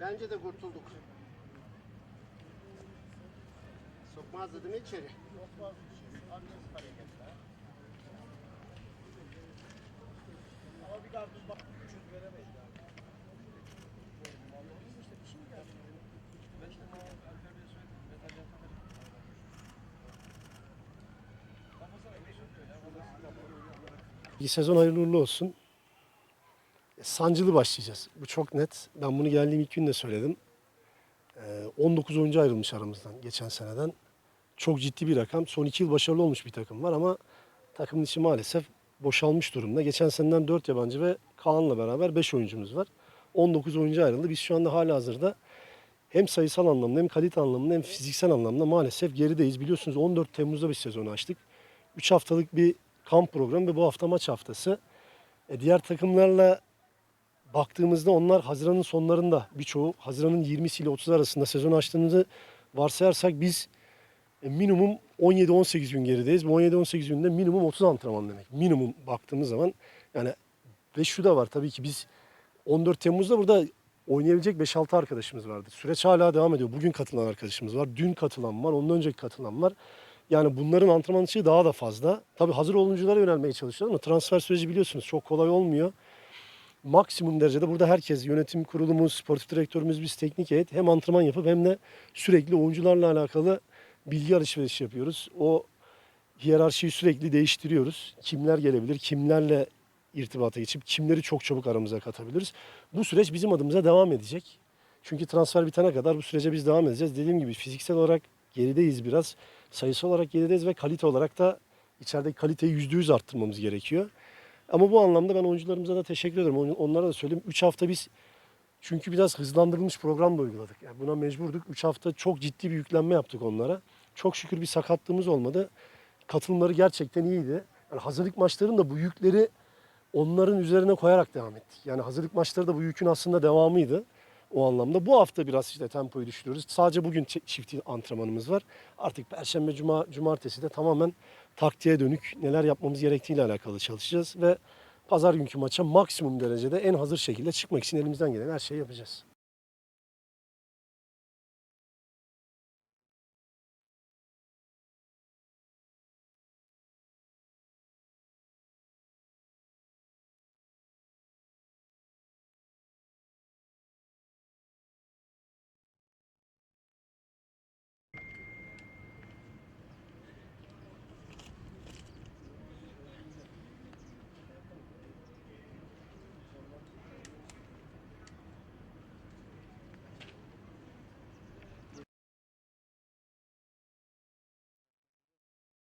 Bence de kurtulduk. Sokmazdı değil mi içeri? Sokmaz bir şey. Agresif hareketler. Ama bir karpuz bak bir sezon hayırlı olsun. Sancılı başlayacağız. Bu çok net. Ben bunu geldiğim ilk gün de söyledim. Ee, 19 oyuncu ayrılmış aramızdan geçen seneden. Çok ciddi bir rakam. Son 2 yıl başarılı olmuş bir takım var ama takımın içi maalesef boşalmış durumda. Geçen seneden 4 yabancı ve Kaan'la beraber 5 oyuncumuz var. 19 oyuncu ayrıldı. Biz şu anda hala hazırda hem sayısal anlamda hem kalite anlamda hem fiziksel anlamda maalesef gerideyiz. Biliyorsunuz 14 Temmuz'da bir sezonu açtık. 3 haftalık bir kamp programı ve bu hafta maç haftası. E, diğer takımlarla baktığımızda onlar Haziran'ın sonlarında birçoğu Haziran'ın 20'si ile 30 arasında sezon açtığımızı varsayarsak biz e, minimum 17-18 gün gerideyiz. Bu 17-18 günde minimum 30 antrenman demek. Minimum baktığımız zaman yani ve şu da var tabii ki biz 14 Temmuz'da burada oynayabilecek 5-6 arkadaşımız vardı. Süreç hala devam ediyor. Bugün katılan arkadaşımız var. Dün katılan var. Ondan önceki katılan var. Yani bunların antrenman içi daha da fazla. Tabii hazır oyunculara yönelmeye çalışıyorlar ama transfer süreci biliyorsunuz çok kolay olmuyor. Maksimum derecede burada herkes, yönetim kurulumuz, sportif direktörümüz, biz teknik heyet hem antrenman yapıp hem de sürekli oyuncularla alakalı bilgi alışverişi yapıyoruz. O hiyerarşiyi sürekli değiştiriyoruz. Kimler gelebilir, kimlerle irtibata geçip kimleri çok çabuk aramıza katabiliriz. Bu süreç bizim adımıza devam edecek. Çünkü transfer bitene kadar bu sürece biz devam edeceğiz. Dediğim gibi fiziksel olarak gerideyiz biraz. Sayısı olarak gerideyiz ve kalite olarak da içerideki kaliteyi yüzde yüz arttırmamız gerekiyor. Ama bu anlamda ben oyuncularımıza da teşekkür ederim. On- Onlara da söyleyeyim. 3 hafta biz çünkü biraz hızlandırılmış program da uyguladık. Yani buna mecburduk. 3 hafta çok ciddi bir yüklenme yaptık onlara. Çok şükür bir sakatlığımız olmadı. Katılımları gerçekten iyiydi. Yani hazırlık maçlarının bu yükleri onların üzerine koyarak devam ettik. Yani hazırlık maçları da bu yükün aslında devamıydı o anlamda. Bu hafta biraz işte tempoyu düşürüyoruz. Sadece bugün çi- çift antrenmanımız var. Artık Perşembe, Cuma, Cumartesi de tamamen taktiğe dönük neler yapmamız gerektiğiyle alakalı çalışacağız ve pazar günkü maça maksimum derecede en hazır şekilde çıkmak için elimizden gelen her şeyi yapacağız.